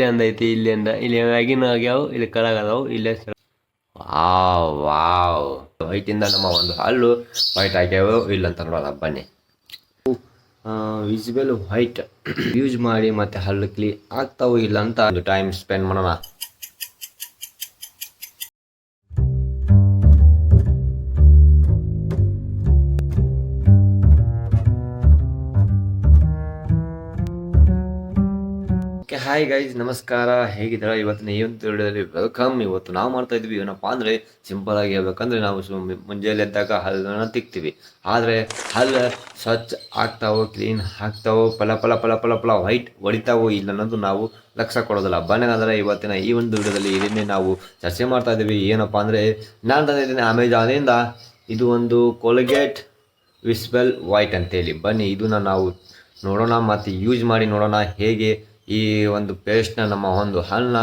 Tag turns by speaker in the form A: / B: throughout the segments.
A: ಇಲ್ಲಿ ಅಂದೈತಿ ಇಲ್ಲಿ ಅಂದ ಇಲ್ಲಿ ಮ್ಯಾಗಿನ ಆಗ್ಯಾವ ಇಲ್ಲಿ ಕೆಳಗೆ ಅದಾವು ಇಲ್ಲೇ ವಾವ್ ವಾವ್. ವೈಟಿಂದ ನಮ್ಮ ಒಂದು ಹಲ್ಲು ವೈಟ್ ಆಗ್ಯಾವ ಇಲ್ಲ ಅಂತ ನೋಡೋಣ ಬನ್ನಿ. ವಿಸಿಬಲ್ ವೈಟ್ ಯೂಸ್ ಮಾಡಿ ಮತ್ತೆ ಹಲ್ಲು ಕ್ಲೀನ್ ಆಗ್ತಾವು ಇಲ್ಲ ಅಂತ ಒಂದು ಟೈಮ್ ಸ್ಪೆಂಡ್ ಮಾಡೋಣ. ಹಾಯ್ ಗೈಸ್ ನಮಸ್ಕಾರ. ಹೇಗಿದ್ದೀರಾ? ಇವತ್ತಿನ ಈ ಒಂದು ವಿಡಿಯೋದಲ್ಲಿ ವೆಲ್ಕಮ್ ಇವತ್ತು ನಾವು ಮಾಡ್ತಾ ಇದ್ವಿ ಏನಪ್ಪ ಅಂದರೆ ಸಿಂಪಲ್ ಆಗಿ ಹೇಳ್ಬೇಕಂದ್ರೆ ನಾವು ಮುಂಜಾನೆ ಎದ್ದಾಗ ಹಲ್ಲನ್ನು ತಿಕ್ತೀವಿ. ಆದರೆ ಹಲ್ಲು ಸ್ವಚ್ಛ ಆಗ್ತಾವೋ ಕ್ಲೀನ್ ಆಗ್ತಾವೋ ಫಲ ಫಲ ಫಲ ಫಲ ಫಲ ವೈಟ್ ಹೊಡಿತಾವೋ ಇಲ್ಲ ಅನ್ನೋದು ನಾವು ಲಕ್ಷ್ಯ ಕೊಡೋದಿಲ್ಲ. ಬನ್ನಿ ಇವತ್ತಿನ ಈ ಒಂದು ವಿಡಿಯೋದಲ್ಲಿ ಇದನ್ನೇ ನಾವು ಚರ್ಚೆ ಮಾಡ್ತಾ ಇದ್ದೀವಿ. ಏನಪ್ಪ ಅಂದರೆ ನಾನು ತಂದಿದ್ದೀನಿ ಅಮೆಜಾನಿಂದ ಇದು ಒಂದು ಕೋಲ್ಗೇಟ್ ವಿಸ್ಬೆಲ್ ವೈಟ್ ಅಂತೇಳಿ. ಬನ್ನಿ, ಇದನ್ನ ನಾವು ನೋಡೋಣ ಮತ್ತು ಯೂಸ್ ಮಾಡಿ ನೋಡೋಣ. ಹೇಗೆ ಈ ಒಂದು ಪೇಸ್ಟ್ನ ನಮ್ಮ ಒಂದು ಹಣ್ಣ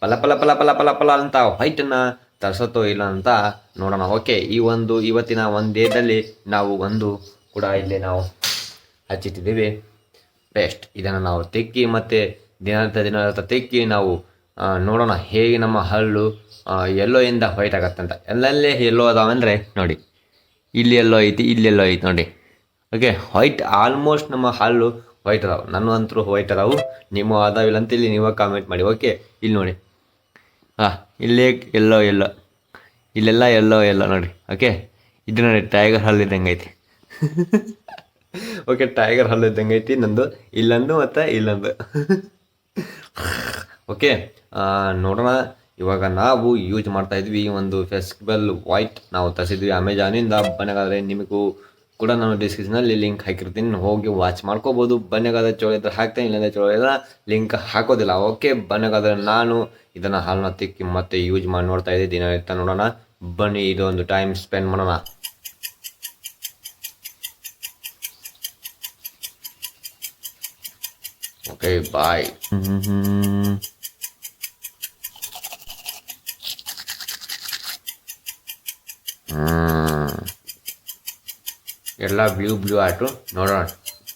A: ಪಲ ಪಲ ಪಲ ಪಲ ಪಲ ಪಲ ಅಂತ ವೈಟನ್ನು ತರಿಸತ್ತೋ ಇಲ್ಲ ಅಂತ ನೋಡೋಣ. ಓಕೆ ಈ ಒಂದು ಇವತ್ತಿನ ಒಂದೇ ನಾವು ಒಂದು ಕೂಡ ಇಲ್ಲಿ ನಾವು ಹಚ್ಚಿಟ್ಟಿದ್ದೀವಿ. ಪೇಸ್ಟ್ ಇದನ್ನು ನಾವು ತೆಕ್ಕಿ ಮತ್ತು ದಿನದ ದಿನದ ತೆಕ್ಕಿ ನಾವು ನೋಡೋಣ ಹೇಗೆ ನಮ್ಮ ಹಲ್ಲು ಎಲ್ಲೋಯಿಂದ ವೈಟ್ ಅಂತ. ಎಲ್ಲೆಲ್ಲೇ ಎಲ್ಲೋ ಅದಾವಂದರೆ ನೋಡಿ. ಇಲ್ಲಿ ಎಲ್ಲೋ ಐತಿ, ಇಲ್ಲಿ ಎಲ್ಲೋ ಐತಿ ನೋಡಿ. ಓಕೆ ವೈಟ್ ಆಲ್ಮೋಸ್ಟ್ ನಮ್ಮ ಹಲ್ಲು ವೈಟ್ ಅದಾವೆ ನನ್ನ ಅಂತರೂ ವೈಟ್ ಅದಾವು ನಿಮ್ಮ ಅದಾವಿಲ್ಲ ಅಂತ ಇಲ್ಲಿ ನೀವೇ ಕಾಮೆಂಟ್ ಮಾಡಿ ಓಕೆ ಇಲ್ಲಿ ನೋಡಿ. ಹಾಂ, ಇಲ್ಲೇ ಎಲ್ಲೋ ಎಲ್ಲೋ. ಇಲ್ಲೆಲ್ಲ ಎಲ್ಲೋ ಎಲ್ಲೋ ನೋಡಿ ಓಕೆ ಇದು ನೋಡಿ ಟೈಗರ್ ಹಲ್ ಇದ್ದಂಗೆ ಐತಿ. ಓಕೆ ಟೈಗರ್ ಹಲ್ಲು ಇದ್ದಂಗೆ ಐತಿ ನಂದು. ಇಲ್ಲೊಂದು ಮತ್ತು ಇಲ್ಲೊಂದು. ಓಕೆ ನೋಡೋಣ. ಇವಾಗ ನಾವು ಯೂಸ್ ಮಾಡ್ತಾ ಇದ್ವಿ ಒಂದು ಫೆಸ್ಟಿವಲ್ ವೈಟ್ ನಾವು ತರಿಸಿದ್ವಿ ಅಮೆಜಾನಿಂದ ಬನ್ನಿಗಾದ್ರೆ ನಿಮಗೂ ಕೂಡ ನಾನು ಡಿಸ್ಕ್ರಿಪ್ಷನಲ್ಲಿ ಲಿಂಕ್ ಹಾಕಿರ್ತೀನಿ. ಹೋಗಿ ವಾಚ್ ಮಾಡ್ಕೋಬೋದು. ಬನ್ನಗಾದ ಚೋಳ ಇದ್ರೆ ಹಾಕ್ತೇನೆ, ಇಲ್ಲಾಂದ್ರೆ ಚೋಳ ಇಲ್ಲ ಲಿಂಕ್ ಹಾಕೋದಿಲ್ಲ. ಓಕೆ ಬನ್ನಗಾದ್ರೆ ನಾನು ಇದನ್ನು ಹಾಲನ್ನ ತಿಕ್ಕಿ ಮತ್ತೆ ಯೂಸ್ ಮಾಡಿ ನೋಡ್ತಾ ಇದ್ದೆ. ದಿನನಿತ್ಯ ನೋಡೋಣ. ಬನ್ನಿ, ಇದೊಂದು ಟೈಮ್ ಸ್ಪೆಂಡ್ ಮಾಡೋಣ. Okay bye hmm. ಎಲ್ಲ ಬ್ಲೂ ಬ್ಲೂ ಆಯಿತು. ನೋಡೋಣ.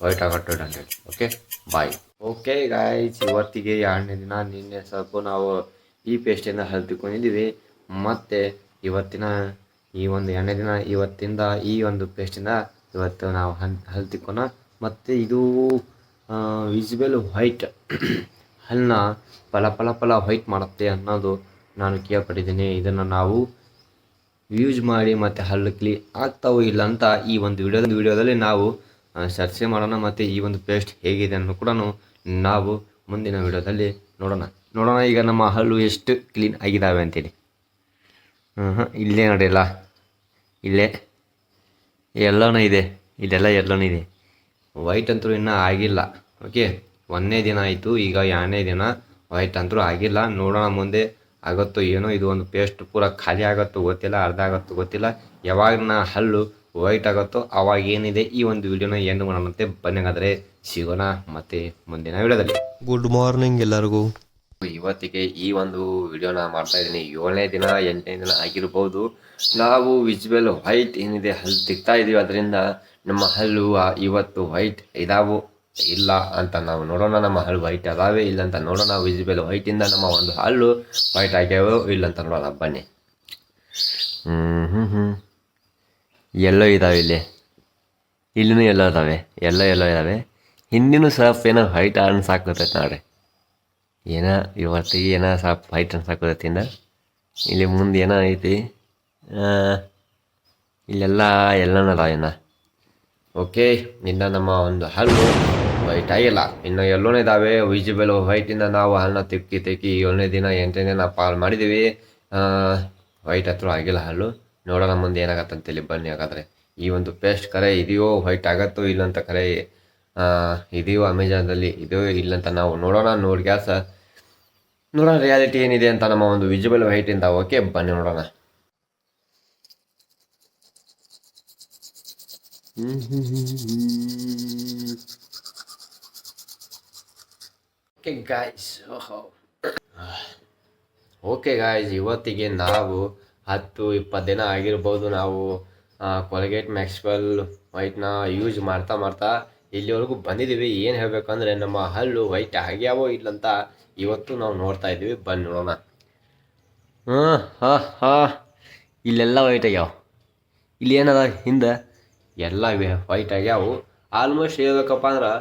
A: ವೈಟ್ ಆಗೋಟು ಓಕೆ ಬಾಯ್ ಓಕೆ ಗಾಯ್ಸ್ ಇವತ್ತಿಗೆ ಎರಡನೇ ದಿನ. ನಿನ್ನೆ ಸ್ವಲ್ಪ ನಾವು ಈ ಪೇಸ್ಟಿಂದ ಹಲ್ತಿಕೊಂಡಿದ್ದೀವಿ ಮತ್ತು ಇವತ್ತಿನ ಈ ಒಂದು ಎರಡನೇ ದಿನ, ಇವತ್ತಿಂದ ಈ ಒಂದು ಪೇಸ್ಟಿಂದ ಇವತ್ತು ನಾವು ಹಲ್ ಹಲ್ತಿಕ್ಕೋಣ ಮತ್ತು ಇದು ವಿಸಿಬಲ್ ವೈಟ್ ಹಲ್ಲನ್ನ ಫಲ ಫಲ ಫಲ ವೈಟ್ ಮಾಡುತ್ತೆ ಅನ್ನೋದು ನಾನು ಕೇಳ್ಪಟ್ಟಿದ್ದೀನಿ. ಇದನ್ನು ನಾವು ಯೂಸ್ ಮಾಡಿ ಮತ್ತು ಹಲ್ಲು ಕ್ಲೀನ್ ಆಗ್ತಾವೋ ಇಲ್ಲ ಅಂತ ಈ ಒಂದು ವಿಡಿಯೋದ ವಿಡಿಯೋದಲ್ಲಿ ನಾವು ಚರ್ಚೆ ಮಾಡೋಣ ಮತ್ತು ಈ ಒಂದು ಪೇಸ್ಟ್ ಹೇಗಿದೆ ಅನ್ನೋ ಕೂಡ ನಾವು ಮುಂದಿನ ವಿಡಿಯೋದಲ್ಲಿ ನೋಡೋಣ. ನೋಡೋಣ, ಈಗ ನಮ್ಮ ಹಲ್ಲು ಎಷ್ಟು ಕ್ಲೀನ್ ಆಗಿದ್ದಾವೆ ಅಂತೇಳಿ. ಹಾಂ ಇಲ್ಲೇ ನೋಡಿಲ್ಲ ಇಲ್ಲೇ. ಎಲ್ಲನೂ ಇದೆ. ಇದೆಲ್ಲ ಎಲ್ಲನೂ ಇದೆ. ವೈಟ್ ಅಂತೂ ಇನ್ನೂ ಆಗಿಲ್ಲ. ಓಕೆ ಒಂದನೇ ದಿನ ಆಯಿತು. ಈಗ ಎರಡನೇ ದಿನ ವೈಟ್ ಅಂತೂ ಆಗಿಲ್ಲ. ನೋಡೋಣ ಮುಂದೆ ಆಗುತ್ತೋ ಏನೋ ಇದು ಒಂದು ಪೇಸ್ಟ್ ಪೂರ ಖಾಲಿ ಆಗುತ್ತೋ ಗೊತ್ತಿಲ್ಲ ಅರ್ಧ ಆಗುತ್ತೋ ಗೊತ್ತಿಲ್ಲ. ಯಾವಾಗ ನಾ ಹಲ್ಲು ವೈಟ್ ಆಗುತ್ತೋ ಅವಾಗ ಏನಿದೆ ಈ ಒಂದು ವಿಡಿಯೋನ ಎಂಡ್ ಮಾಡೋಣಂತೆ. ಬನ್ನಿಗಾದರೆ ಸಿಗೋಣ ಮತ್ತೆ ಮುಂದಿನ ವಿಡಿಯೋದಲ್ಲಿ.
B: ಗುಡ್ ಮಾರ್ನಿಂಗ್ ಎಲ್ಲರಿಗೂ.
A: ಇವತ್ತಿಗೆ ಈ ಒಂದು ವಿಡಿಯೋನ ಮಾಡ್ತಾ ಇದ್ದೀನಿ. ಏಳನೇ ದಿನ ಎಂಟನೇ ದಿನ ಆಗಿರ್ಬೋದು. ನಾವು ವಿಜುವಲ್ ವೈಟ್ ಏನಿದೆ ಹಲ್ಲು ತಿಕ್ತಾ ಇದೀವಿ. ಅದರಿಂದ ನಮ್ಮ ಹಲ್ಲು ಇವತ್ತು ವೈಟ್ ಇದಾವು. ಇಲ್ಲ ಅಂತ ನಾವು ನೋಡೋಣ, ನಮ್ಮ ಹಲ್ಲು ವೈಟ್ ಅದಾವೆ, ಇಲ್ಲ ಅಂತ ನೋಡೋಣ ವಿಸಿಬಲ್ ವೈಟಿಂದ ನಮ್ಮ ಒಂದು ಹಲ್ಲು ವೈಟ್ ಆಗ್ಯಾವೆ, ಇಲ್ಲ ಅಂತ ನೋಡೋಣ, ಬನ್ನಿ. ಹ್ಞೂ ಹ್ಞೂ ಹ್ಞೂ ಎಲ್ಲೋ ಇದಾವೆ ಇಲ್ಲಿ. ಇಲ್ಲಿನೂ ಎಲ್ಲೋ ಇದಾವೆ, ಎಲ್ಲೋ ಎಲ್ಲೋ ಇದಾವೆ. ಹಿಂದಿನೂ ಸ್ವಲ್ಪ ಏನೋ ವೈಟ್ ಅನ್ಸಾಕತೈತೆ ನೋಡ್ರಿ. ಏನೋ ಇವತ್ತಿಗೆ ಏನೋ ಸ್ವಲ್ಪ ವೈಟ್ ಅನ್ಸಾಕತ್ತೈತಿಂದ ಇಲ್ಲಿ ಮುಂದೆ ಏನೋ ಐತಿ. ಇಲ್ಲೆಲ್ಲ ಎಲ್ಲನೂ ಅದಾವ ಇನ್ನು. ಓಕೆ ಇನ್ನು ನಮ್ಮ ಒಂದು ಹಲ್ಲು. ವೈಟ್ ಆಗಿಲ್ಲ ಇನ್ನು ಎಲ್ಲೋನೇ ಇದಾವೆ ವಿಜಿಬಲ್ ವೈಟಿಂದ ನಾವು ಹಲ್ಲನ್ನ ತಿಕ್ಕಿ ತಿಕ್ಕಿ ಏಳನೇ ದಿನ, ಎಂಟನೇ ದಿನ ಪಾಲ್ ಮಾಡಿದ್ದೀವಿ ವೈಟ್ ಹತ್ರ ಆಗಿಲ್ಲ ಹಲ್ಲು. ನೋಡೋಣ ಮುಂದೆ ಏನಾಗತ್ತಂತೇಳಿ ಬನ್ನಿ ಹಾಗಾದ್ರೆ. ಈ ಒಂದು ಪೇಸ್ಟ್ ಕರೆ ಇದೆಯೋ ವೈಟ್ ಆಗತ್ತೋ ಇಲ್ಲ ಅಂತ ಕರೆ ಇದೆಯೋ ಅಮೆಜಾನ್ದಲ್ಲಿ, ಇದೆಯೋ ಇಲ್ಲ ಅಂತ ನಾವು ನೋಡೋಣ, ನೋಡಿ ಗ್ಯಾಸ. ನೋಡೋಣ ರಿಯಾಲಿಟಿ ಏನಿದೆ ಅಂತ ನಮ್ಮ ಒಂದು ವಿಜಿಬಲ್ ವೈಟಿಂದ. ಓಕೆ, ಬನ್ನಿ ನೋಡೋಣ. ಓಕೆ ಗಾಯ್ಸ್ ಓಕೆ ಗಾಯ್ಸ್ ಇವತ್ತಿಗೆ ನಾವು ಹತ್ತು ಇಪ್ಪತ್ತು ದಿನ ಆಗಿರ್ಬೋದು ನಾವು ಕೊಲ್ಗೇಟ್ ಮ್ಯಾಕ್ಸ್ವೆಲ್ ವೈಟ್ನ ಯೂಸ್ ಮಾಡ್ತಾ ಮಾಡ್ತಾ ಇಲ್ಲಿವರೆಗೂ ಬಂದಿದ್ದೀವಿ. ಏನು ಹೇಳಬೇಕಂದ್ರೆ ನಮ್ಮ ಹಲ್ಲು ವೈಟ್ ಆಗ್ಯಾವೋ ಇಲ್ಲಂತ ಇವತ್ತು ನಾವು ನೋಡ್ತಾ ಇದ್ದೀವಿ. ಬಂದು ನೋಡೋಣ. ಹಾಂ ಹಾಂ ಹಾಂ. ಇಲ್ಲೆಲ್ಲ ವೈಟ್ ಆಗ್ಯಾವ. ಇಲ್ಲಿ ಏನದ? ಹಿಂದೆ ಎಲ್ಲ ವೈಟ್ ಆಗ್ಯಾವು. ಆಲ್ಮೋಸ್ಟ್ ಹೇಳ್ಬೇಕಪ್ಪ ಅಂದ್ರೆ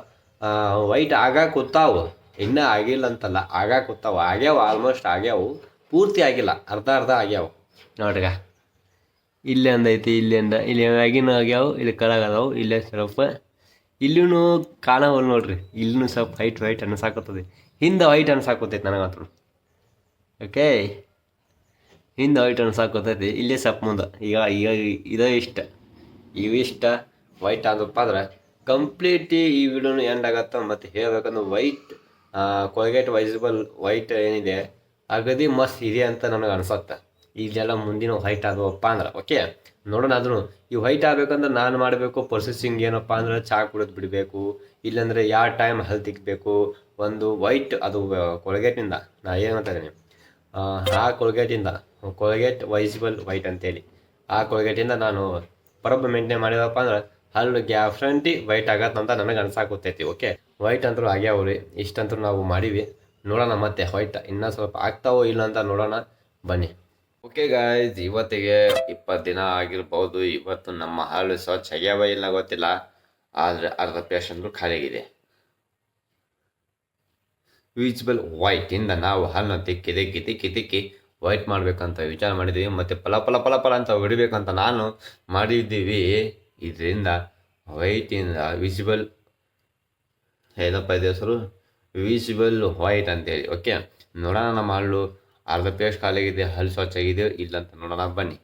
A: ವೈಟ್ ಆಗಕ್ಕೆ ಕೂತಾವು. ಇನ್ನೂ ಆಗಿಲ್ಲ ಅಂತಲ್ಲ ಆಗಾಕ ಕೂತಾವು ಆಗ್ಯಾವ ಆಲ್ಮೋಸ್ಟ್ ಆಗ್ಯಾವು. ಪೂರ್ತಿ ಆಗಿಲ್ಲ, ಅರ್ಧ ಅರ್ಧ ಆಗ್ಯಾವ. ನೋಡ್ರಿಗ. ಇಲ್ಲಿ ಒಂದೈತಿ ಇಲ್ಲಿ ಅಂದ, ಇಲ್ಲಿ ಆಗಿನ ಆಗ್ಯಾವ, ಇಲ್ಲಿ ಕೆಳಗೆ ಅದಾವು, ಇಲ್ಲೇ ಸ್ವಲ್ಪ. ಇಲ್ಲೂ ಕಾಣವಲ್ಲ ನೋಡ್ರಿ. ಇಲ್ಲೂ ಸ್ವಲ್ಪ ವೈಟ್ ವೈಟ್ ಅನ್ಸಾಕತ್ತದೆ. ಹಿಂದೆ ವೈಟ್ ಅನ್ಸಾಕತ್ತೈತಿ ನನಗಂತೂ ಓಕೆ ಹಿಂದೆ ವೈಟ್ ಅನ್ಸಾಕತ್ತೈತಿ. ಇಲ್ಲೇ ಸ್ವಲ್ಪ ಮುಂದೆ. ಈಗ ಈಗ ಇದೇ ಇಷ್ಟ. ಇವಿಷ್ಟ ವೈಟ್ ಆದಪ್ಪ ಅಂದ್ರೆ ಕಂಪ್ಲೀಟ್ ಈ ವಿಡಿಯೋನು ಎಂಡ್ ಆಗತ್ತ. ಮತ್ತು ಹೇಳ್ಬೇಕಂದ್ರೆ ವೈಟ್ ಕೊಲ್ಗೇಟ್ ವೈಸಿಬಲ್ ವೈಟ್ ಏನಿದೆ ಅಗದಿ ಮಸ್ತ್ ಇದೆ ಅಂತ ನನಗೆ ಅನ್ಸುತ್ತೆ. ಇದೆಲ್ಲ ಮುಂದಿನ ವೈಟ್ ಆದವಪ್ಪ ಅಂದ್ರೆ ಓಕೆ ನೋಡೋಣ ಅದನ್ನು ಈ ವೈಟ್ ಆಗ್ಬೇಕಂದ್ರೆ ನಾನು ಮಾಡಬೇಕು ಪ್ರೊಸೆಸಿಂಗ್ ಏನಪ್ಪ ಅಂದ್ರೆ ಚಹಾ ಕುಡಿದು ಬಿಡಬೇಕು, ಇಲ್ಲಾಂದ್ರೆ ಯಾವ ಟೈಮ್ ಹಲ್ ತಿಕ್ಕಬೇಕು ಒಂದು ವೈಟ್ ಅದು ಕೊಳಗೇಟಿಂದ ನಾ ಏನು ಇದ್ದೀನಿ? ಆ ಕೊಲ್ಗೇಟಿಂದ ಕೊಲ್ಗೇಟ್ ವೈಸಿಬಲ್ ವೈಟ್ ಅಂತೇಳಿ. ಆ ಕೊಲ್ಗೇಟಿಂದ ನಾನು ಬರೋಬ್ಬ ಮೇಂಟೈನ್ ಮಾಡಿದಪ್ಪ ಅಂದ್ರೆ, ಹಲ್ಲು ಗ್ಯಾಫ್ರಂಟಿ ವೈಟ್ ಆಗತ್ತಂತ ನನಗೆ ಅನ್ಸಾಕೊತೈತಿ ಓಕೆ ವೈಟ್ ಅಂತೂ ಆಗ್ಯಾವ್ರಿ ಇಷ್ಟಂತೂ ನಾವು ಮಾಡೀವಿ. ನೋಡೋಣ ಮತ್ತೆ ವೈಟ್ ಇನ್ನೂ ಸ್ವಲ್ಪ ಆಗ್ತಾವೋ ಇಲ್ಲ ಅಂತ ನೋಡೋಣ. ಬನ್ನಿ. ಓಕೆ ಗಾಯ್ಸ್ ಇವತ್ತಿಗೆ ಇಪ್ಪತ್ತು ದಿನ ಆಗಿರ್ಬೋದು. ಇವತ್ತು ನಮ್ಮ ಹಾಲು ಸ್ವಚ್ಛ ಆಗ್ಯಾವ ಇಲ್ಲ ಗೊತ್ತಿಲ್ಲ. ಆದರೆ ಅರ್ಧ ಪೇಷಂಟ್ರು ಖಾಲಿಯಾಗಿದೆ. ವಿಜಿಬಲ್ ವೈಟ್ ಇಂದ ನಾವು ಹಾಲನ್ನ ತಿಕ್ಕಿ ತಿಕ್ಕಿ ತಿಕ್ಕಿ ತಿಕ್ಕಿ ವೈಟ್ ಮಾಡಬೇಕಂತ ವಿಚಾರ ಮಾಡಿದ್ದೀವಿ ಮತ್ತು ಫಲ ಫಲ ಫಲ ಫಲ ಅಂತ ಹೊಡಿಬೇಕಂತ ನಾನು ಮಾಡಿದ್ದೀವಿ. ಇದರಿಂದ ವೈಟಿಂದ ವಿಸಿಬಲ್ ಏನಪ್ಪ ಇದೆ ಹೆಸರು ವಿಸಿಬಲ್ ವೈಟ್ ಅಂತೇಳಿ. ಓಕೆ? ನೋಡೋಣ ನಮ್ಮ ಹಲ್ಲು ಅರ್ಧ ಪೇಸ್ಟ್ ಖಾಲಿಯಾಗಿದೆ ಹಲ್ಲು ಸ್ವಚ್ಛ ಆಗಿದೆ ಇಲ್ಲ ಅಂತ ನೋಡೋಣ ಬನ್ನಿ.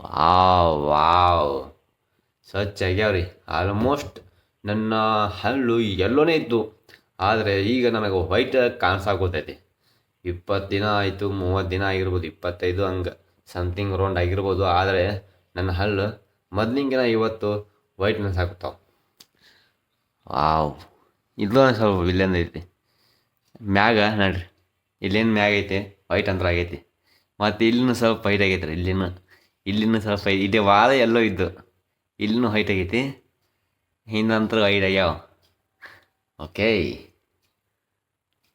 A: Wow wow. ಸ್ವಚ್ಛ ಆಗ್ಯಾವ್ರಿ ಆಲ್ಮೋಸ್ಟ್ ನನ್ನ ಹಲ್ಲು ಎಲ್ಲೋನೇ ಇತ್ತು. ಆದರೆ ಈಗ ನನಗೆ ವೈಟ್ ಕಾಣಿಸಾಕೋತೈತಿ. ಇಪ್ಪತ್ತು ದಿನ ಆಯಿತು, ಮೂವತ್ತು ದಿನ ಆಗಿರ್ಬೋದು, ಇಪ್ಪತ್ತೈದು ಹಂಗೆ. ಸಮಥಿಂಗ್ ರೌಂಡ್ ಆಗಿರ್ಬೋದು. ಆದರೆ ನನ್ನ ಹಲ್ಲು ಮೊದಲಿಂಗಿನ ಇವತ್ತು ವೈಟ್ನೆಸ್ ಆಗುತ್ತಾವೆ ವಾವ್. ಇದು ಸ್ವಲ್ಪ ವಿಲ್ಲನ್ ಐತಿ. ಮ್ಯಾಗ ನೋಡ್ರಿ. ಇಲ್ಲೇನು ಮ್ಯಾಗ ಐತೆ, ವೈಟ್ ಅಂದ್ರೆ ಆಗೈತಿ. ಮತ್ತು ಇಲ್ಲಿನೂ ಸ್ವಲ್ಪ ವೈಟ್ ಆಗೈತೆ ರೀ ಇಲ್ಲಿನೂ. ಇಲ್ಲಿನೂ ಸ್ವಲ್ಪ ಇದೆ ವಾದ ಎಲ್ಲೋ ಇದ್ದು. ಇಲ್ಲಿನೂ ವೈಟ್ ಆಗೈತಿ. ಹಿಂದಂತರ ವೈಟ್ ಆಗ್ಯಾವ. ಓಕೆ.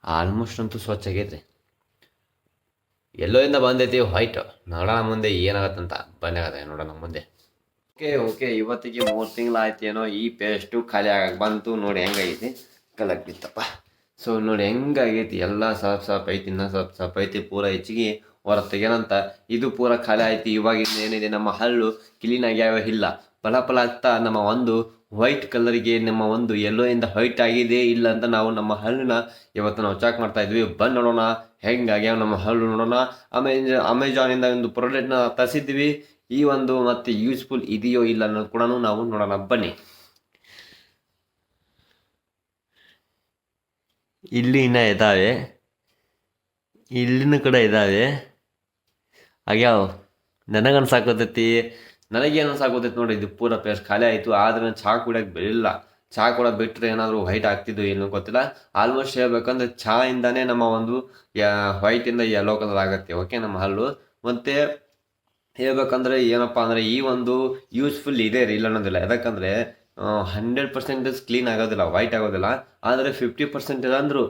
A: ಆಲ್ಮೋಸ್ಟ್ ಅಂತೂ ಸ್ವಚ್ಛ ಆಗೈತೆ ಎಲ್ಲೋಯಿಂದ ಬಂದೈತಿ ವೈಟ್ ನೋಡೋಣ ಮುಂದೆ ಏನಾಗತ್ತಂತ. ಬಂದಾಗತ್ತೆ ನೋಡೋಣ ಮುಂದೆ. ಓಕೆ ಓಕೆ, ಇವತ್ತಿಗೆ ಮೂರು ತಿಂಗಳು ಆಯ್ತೇನೋ ಈ ಪೇಸ್ಟು ಖಾಲಿ ಆಗಕ್ಕೆ ಬಂತು, ನೋಡಿ ಹೆಂಗೈತಿ ಕಲಕ್ ಬಿತ್ತಪ್ಪ. ಸೊ ನೋಡಿ ಹೆಂಗಾಗೈತಿ, ಎಲ್ಲ ಸಾಫ್ ಸಾಫ್ ಐತಿ, ಇನ್ನೂ ಸಾಫ್ ಸಾಫ್ ಐತಿ, ಪೂರ ಹೆಚ್ಚಿಗೆ ಹೊರ ತೆಗೆನಂತ ಇದು ಪೂರ ಖಾಲಿ ಆಯ್ತು, ಇವಾಗ ಏನಿದೆ ನಮ್ಮ ಹಲ್ಲು ಕ್ಲೀನ್ ಆಗ್ಯಾವ ಇಲ್ಲ. ಫಲ ಫಲ ಆಗ್ತಾ, ನಮ್ಮ ಒಂದು ವೈಟ್ ಕಲರ್ಗೆ ನಮ್ಮ ಒಂದು ಯೆಲ್ಲೋ ಇಂದ ವೈಟ್ ಆಗಿದೆ ಇಲ್ಲ ಅಂತ ನಾವು ನಮ್ಮ ಹಲ್ಲನ್ನ ಇವತ್ತು ನಾವು ಚೆಕ್ ಮಾಡ್ತಾ ಇದ್ವಿ. ಬಂದು ನೋಡೋಣ, ಹೆಂಗಾಗ್ಯಾವ ನಮ್ಮ ಹಲ್ಲು ನೋಡೋಣ. ಆಮೇಲೆ ಅಮೆಜಾನಿಂದ ಒಂದು ಪ್ರಾಡಕ್ಟ್ನ ತರಿಸಿದ್ವಿ. ಈ ಒಂದು ಮತ್ತೆ ಯೂಸ್ಫುಲ್ ಇದೆಯೋ ಇಲ್ಲ ಅನ್ನೋದು ಕೂಡ ನಾವು ನೋಡೋಣ. ಬನ್ನಿ. ಇಲ್ಲಿ ಇನ್ನ ಇದ್ದಾವೆ ಇಲ್ಲಿನೂ ಕೂಡ ಇದ್ದಾವೆ ಆಗ್ಯಾವ ನನಗೆ ಅನ್ಸಾಕೋತೈತಿ ನನಗೇನು ಅನ್ಸಾಕೋತೈತಿ ನೋಡಿ, ಇದು ಪೂರ ಪೇಸ್ಟ್ ಖಾಲಿ ಆಯಿತು. ಆದ್ರೆ ಚಹಾ ಕುಡಿಯೋಕೆ ಬೆಳಿಲ್ಲ. ಚಹಾ ಕೂಡ ಬಿಟ್ಟರೆ ಏನಾದರೂ ವೈಟ್ ಆಗ್ತಿದ್ದು ಏನೋ ಗೊತ್ತಿಲ್ಲ. ಆಲ್ಮೋಸ್ಟ್ ಹೇಳ್ಬೇಕಂದ್ರೆ ಚಹಾ ಇಂದಾನೇ ನಮ್ಮ ಒಂದು ವೈಟಿಂದ ಯೆಲ್ಲೋ ಕಲರ್ ಆಗುತ್ತೆ. ಓಕೆ ನಮ್ಮ ಹಲ್ಲು. ಮತ್ತು ಹೇಳ್ಬೇಕಂದ್ರೆ ಏನಪ್ಪ ಅಂದರೆ ಈ ಒಂದು ಯೂಸ್ಫುಲ್ ಇದೆ ರೀ, ಇಲ್ಲ ಅನ್ನೋದಿಲ್ಲ. ಯಾಕಂದರೆ ಹಂಡ್ರೆಡ್ ಪರ್ಸೆಂಟೇಜ್ ಕ್ಲೀನ್ ಆಗೋದಿಲ್ಲ ವೈಟ್ ಆಗೋದಿಲ್ಲ. ಆದರೆ ಫಿಫ್ಟಿ ಪರ್ಸೆಂಟೇಜ್ ಅಂದರೂ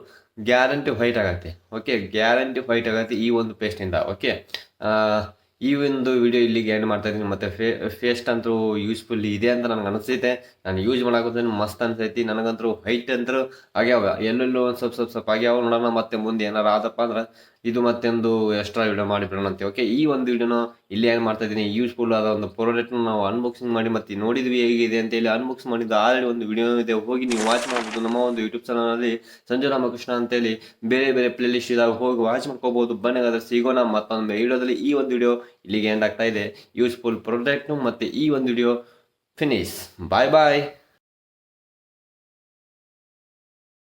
A: ಗ್ಯಾರಂಟಿ ವೈಟ್ ಆಗತ್ತೆ. ಓಕೆ ಗ್ಯಾರಂಟಿ ವೈಟ್ ಆಗತ್ತೆ ಈ ಒಂದು ಪೇಸ್ಟಿಂದ ಓಕೆ ಈ ಒಂದು ವಿಡಿಯೋ ಇಲ್ಲಿಗೆ ಎಂಡ್ ಮಾಡ್ತಾ ಇದ್ದೀನಿ. ಮತ್ತು ಫೇ ಫೇಸ್ಟ್ ಅಂತೂ ಯೂಸ್ಫುಲ್ ಇದೆ ಅಂತ ನನಗೆ ಅನಿಸೈತೆ. ನಾನು ಯೂಸ್ ಮಾಡಾಕೋದ್ರೆ ಮಸ್ತ್ ಅನಿಸೈತಿ. ನನಗಂತೂ ವೈಟ್ ಅಂತೂ ಆಗ್ಯಾವ. ಎಲ್ಲೆಲ್ಲೋ ಒಂದು ಸ್ವಲ್ಪ ಸ್ವಲ್ಪ ಸ್ವಲ್ಪ ಆಗ್ಯಾವ. ನೋಡೋಣ ಮತ್ತೆ ಮುಂದೆ ಏನಾರು ಆದಪ್ಪ ಅಂದ್ರೆ ಇದು ಮತ್ತೊಂದು ಎಕ್ಸ್ಟ್ರಾ ವಿಡಿಯೋ ಮಾಡಿ ಬಿಡೋಣ ಅಂತ. ಓಕೆ ಈ ಒಂದು ವಿಡಿಯೋನ ಇಲ್ಲಿ ಏನು ಮಾಡ್ತಾ ಇದ್ದೀನಿ? ಯೂಸ್ಫುಲ್ ಆದ ಒಂದು ಪ್ರಾಡಕ್ಟ್ನ ನಾವು ಅನ್ಬಾಕ್ಸಿಂಗ್ ಮಾಡಿ ಮತ್ತೆ ನೋಡಿದ್ವಿ ಹೇಗಿದೆ ಅಂತ ಹೇಳಿ ಅನ್ಬಾಕ್ಸ್ ಮಾಡಿದ್ದು ಆಲ್ರೆಡಿ ಒಂದು ವಿಡಿಯೋ ಇದೆ. ಹೋಗಿ ನೀವು ವಾಚ್ ಮಾಡ್ಬೋದು. ನಮ್ಮ ಒಂದು ಯೂಟ್ಯೂಬ್ ಚಾನಲಲ್ಲಿ ಸಂಜು ರಾಮಕೃಷ್ಣ ಅಂತೇಳಿ ಬೇರೆ ಬೇರೆ ಪ್ಲೇಲಿಸ್ಟ್ ಇದಾವೆ ಹೋಗಿ ವಾಚ್ ಮಾಡ್ಕೋಬೋದು. ಬನ್ನಿ ಸಿಗೋಣ. ಮತ್ತೊಂದು ವಿಡಿಯೋದಲ್ಲಿ ಈ ಒಂದು ವಿಡಿಯೋ ಇಲ್ಲಿಗೆ ಎಂಡ್ ಆಗ್ತಾ ಇದೆ. ಯೂಸ್ಫುಲ್ ಪ್ರಾಡಕ್ಟ್ನು ಮತ್ತು ಈ ಒಂದು ವಿಡಿಯೋ ಫಿನಿಶ್ ಬಾಯ್ ಬಾಯ್